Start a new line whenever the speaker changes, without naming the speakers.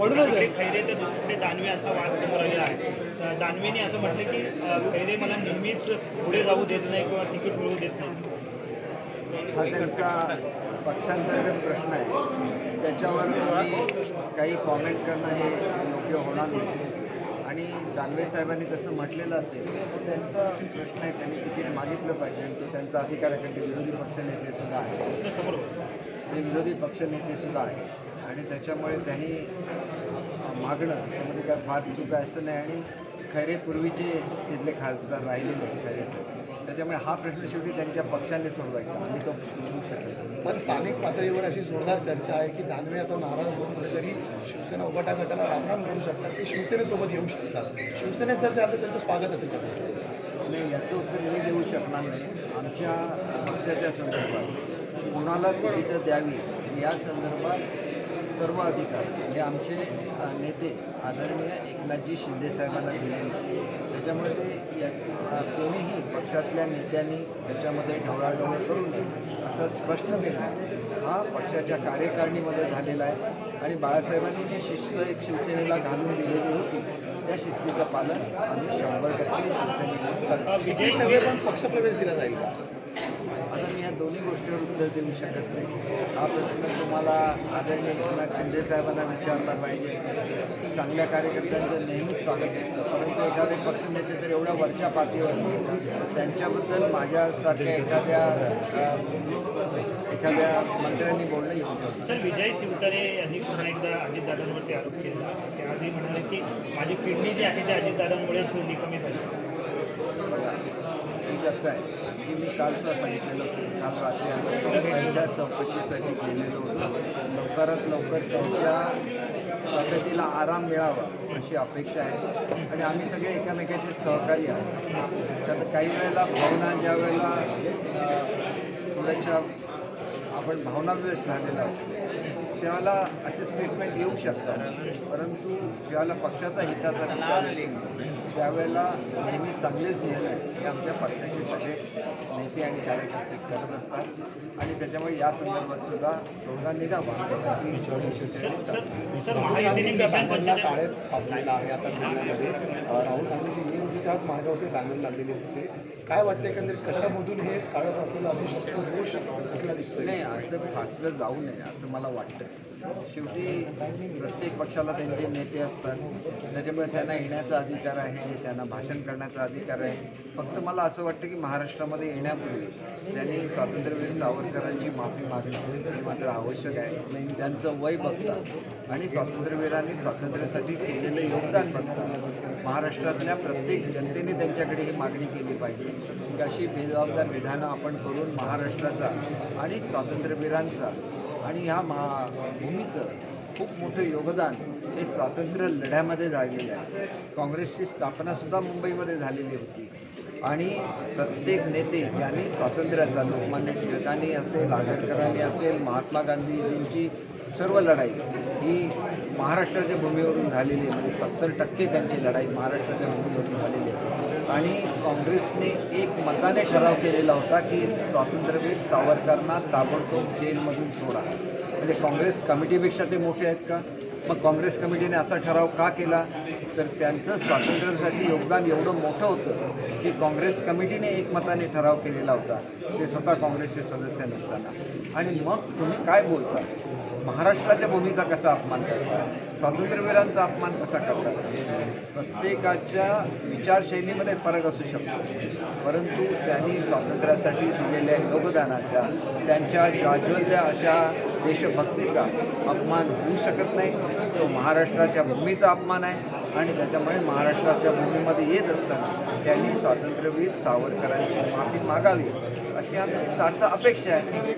पडलं ते.
इकडे खैरे तर दुसरीकडे दानवे असा वाद समोर आलेला आहे दानवेने असं म्हटलं की खैरे मला नेहमीच पुढे जाऊ देत नाही किंवा तिकीट मिळवू देत नाही.
हा त्यांचा पक्षांतर्गत प्रश्न आहे. त्याच्यावर आम्ही काही कॉमेंट करणं हे योग्य होणार नाही. आणि दानवे साहेबांनी तसं म्हटलेलं असेल तर त्यांचा प्रश्न आहे त्यांनी तिकीट मागितलं पाहिजे आणि तो त्यांचा अधिकार आहे कारण ते विरोधी पक्षनेते सुद्धा आहे. ते विरोधी पक्षनेते सुद्धा आहे आणि त्याच्यामुळे त्यांनी मागणं त्याच्यामध्ये काय फार चूक असं नाही आणि खैरे पूर्वीचे तिथले खासदार राहिलेले आहेत खैरे साहेब त्याच्यामुळे हा प्रश्न शेवटी त्यांच्या पक्षाने सोडवायचा. आम्ही तो सोडवू शकत.
पण स्थानिक पातळीवर अशी जोरदार चर्चा आहे की दानवे आता नाराज होऊन कुठेतरी शिवसेना उभाटा गटाला रामराम करू शकतात. ते शिवसेनेसोबत येऊ शकतात. शिवसेनेत जर ते आलं त्यांचं स्वागत असेल
नाही याचं उत्तर मी देऊ शकणार नाही. आमच्या पक्षाच्या संदर्भात कोणाला तिकीटं द्यावी या संदर्भात सर्व अधिकार हे आमचे नेते आदरणीय एकनाथजी शिंदे साहेबांना दिलेले आहेत. त्याच्यामुळे ते या कोणीही पक्षातल्या नेत्यांनी त्याच्यामध्ये ढवळाढवळ करू नये असा स्पष्ट निर्णय हा पक्षाच्या कार्यकारिणीमध्ये झालेला आहे आणि बाळासाहेबांनी जी शिस्त एक शिवसेनेला घालून दिलेली होती त्या शिस्तीचं पालन आम्ही शंभर टक्के शिवसेनेकडून करतो.
नव्हे पण पक्षप्रवेश दिला जाईल
आता मी या दोन्ही गोष्टीवर उत्तर देऊ शकत नाही. हा प्रश्न तुम्हाला आदरणीय एकनाथ शिंदे साहेबांना विचारला पाहिजे. चांगल्या कार्यकर्त्यांचं नेहमीच स्वागत असतं. परंतु एखादे पक्षनेते तर एवढ्या वरच्या पातळीवर त्यांच्याबद्दल माझ्यासारख्या एखाद्या एखाद्या मंत्र्यांनी बोलणं येऊ
सर विजय शिवतारे यांनी पुन्हा एकदा अजितदादांवरती आरोप केला. ते आजही म्हणाले की माझी किडनी जी आहे ती अजितदादांमुळेच निकमी झाली.
बघा एक असं आहे की मी कालचं सांगितलेलं होतं काल रात्री आम्ही त्यांच्या चौकशीसाठी गेलेलो होतो. लवकरात लवकर त्यांच्या तब्येतीला आराम मिळावा अशी अपेक्षा आहे. आणि आम्ही सगळे एकामेकाचे सहकारी आहोत. त्यात काही वेळेला भावना ज्या वेळेला सुरक्षा थोड्याशा आपण भावनाव्यस्त झालेला असतो. त्यावेळेला असे स्टेटमेंट येऊ शकतात. परंतु ज्यावेळेला पक्षाचा हिताचा विचार त्यावेळेला नेहमी चांगलेच निर्णय हे आमच्या पक्षाचे सगळे नेते आणि कार्यकर्ते करत असतात. आणि त्याच्यामुळे या संदर्भात सुद्धा तोडगा निघावा अशी शेवटी
सर
राहुल आहे. आता राहुल गांधीची येईल होती त्याच मार्गावरती बॅनर लागलेले होते. काय वाटतं एकंदरीत कशामधून हे काळं फासलेलं असू शकतो रोष कुठला दिसतो
नाही असं फासलं जाऊ नये असं मला वाटतं शेवटी प्रत्येक पक्षाला त्यांचे नेते असतात. त्याच्यामुळे त्यांना येण्याचा अधिकार आहे त्यांना भाषण करण्याचा अधिकार आहे. फक्त मला असं वाटतं की महाराष्ट्रामध्ये येण्यापूर्वी त्यांनी स्वातंत्र्यवीर सावरकरांची माफी मागणं हे मात्र आवश्यक आहे. त्यांचं वय बघतात आणि स्वातंत्र्यवीरांनी स्वातंत्र्यासाठी केलेलं योगदान बघतात महाराष्ट्रातल्या प्रत्येक जनतेने त्यांच्याकडे ही मागणी केली पाहिजे. की अशी बेजबाबदार विधानं आपण करून महाराष्ट्राचा आणि स्वातंत्र्यवीरांचा आणि ह्या महाभूमीचं खूप मोठं योगदान हे स्वातंत्र्य लढ्यामध्ये झालेलं आहे. काँग्रेसची स्थापनासुद्धा मुंबईमध्ये झालेली होती. आणि प्रत्येक नेते ज्यांनी स्वातंत्र्याचा लोकमान्य टिळकांनी असेल आगरकरांनी असेल महात्मा गांधीजींची सर्व लढाई ही महाराष्ट्राच्या भूमीवरून झालेली आहे. म्हणजे सत्तर टक्के त्यांची लढाई महाराष्ट्राच्या भूमीवरून झालेली आहे. आणि काँग्रेसने एक मताने ठराव केलेला होता की स्वातंत्र्यवीर सावरकरांना ताबडतोब जेलमधून सोडा. म्हणजे काँग्रेस कमिटीपेक्षा ते मोठे आहेत का? मग काँग्रेस कमिटीने असा ठराव का केला? तर त्यांचं स्वातंत्र्यासाठी योगदान एवढं मोठं होतं की काँग्रेस कमिटीने एकमताने ठराव केलेला होता. ते स्वतः काँग्रेसचे सदस्य नसताना. आणि मग तुम्ही काय बोलता? महाराष्ट्राच्या भूमीचा कसा अपमान करता? स्वातंत्र्यवीरांचा अपमान कसा करता? प्रत्येकाच्या विचारशैलीमध्ये फरक असू शकतो. परंतु त्यांनी स्वातंत्र्यासाठी दिलेल्या योगदानाच्या त्यांच्या जाज्वल्य अशा देशभक्तीचा अपमान होऊ शकत नाही. तो महाराष्ट्राच्या भूमीचा अपमान आहे आणि त्याच्यामुळे महाराष्ट्राच्या भूमीमध्ये येत असताना त्यांनी स्वातंत्र्यवीर सावरकरांची माफी मागावी अशी आमची सार्थ अपेक्षा आहे.